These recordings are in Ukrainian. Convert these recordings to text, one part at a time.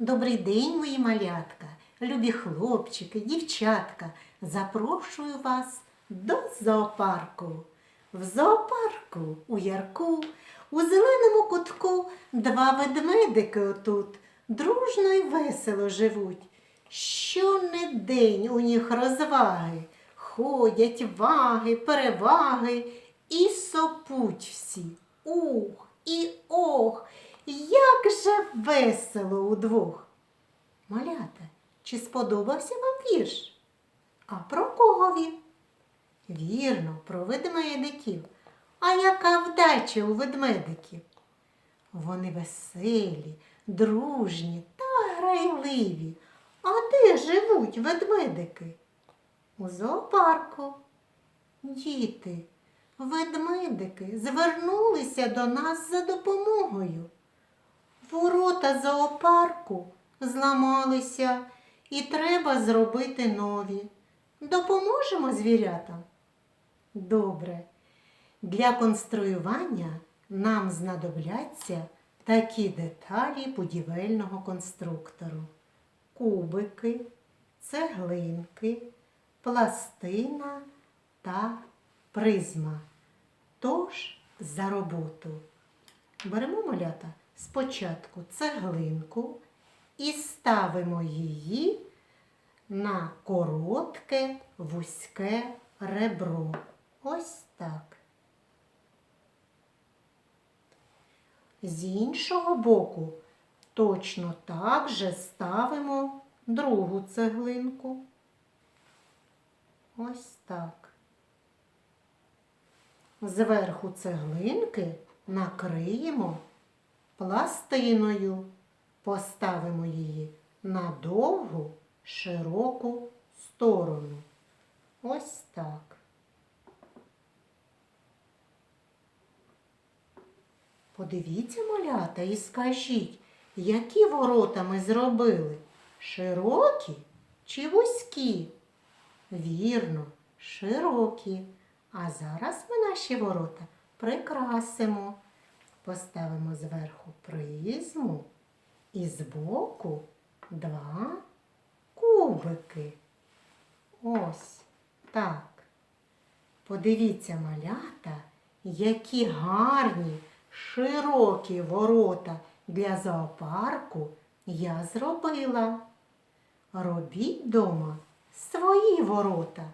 Добрий день, мої малятка, любі хлопчики, дівчатка. Запрошую вас до зоопарку. В зоопарку у ярку, у зеленому кутку два ведмедики отут дружно й весело живуть. Щонедень у них розваги, ходять ваги, переваги і сопуть всі. Ух і ох, весело удвох. Малята, чи сподобався вам вірш? А про кого він? Вірно, про ведмедиків. А яка вдача у ведмедиків? Вони веселі, дружні та грайливі. А де живуть ведмедики? У зоопарку. Діти, ведмедики звернулися до нас за допомогою. Ворота зоопарку зламалися і треба зробити нові. Допоможемо звірятам? Добре. Для конструювання нам знадобляться такі деталі будівельного конструктору: кубики, цеглинки, пластина та призма. Тож за роботу. Беремо малята спочатку цеглинку і ставимо її на коротке вузьке ребро. Ось так. З іншого боку точно так же ставимо другу цеглинку. Ось так. Зверху цеглинки накриємо пластиною, поставимо її на довгу широку сторону. Ось так. Подивіться, малята, і скажіть, які ворота ми зробили? Широкі чи вузькі? Вірно, широкі. А зараз ми наші ворота прикрасимо. Поставимо зверху призму і збоку два кубики. Ось так. Подивіться, малята, які гарні, широкі ворота для зоопарку я зробила. Робіть дома свої ворота.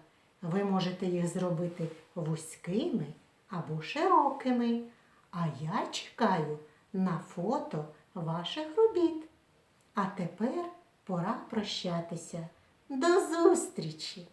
Ви можете їх зробити вузькими або широкими. А я чекаю на фото ваших робіт. А тепер пора прощатися. До зустрічі!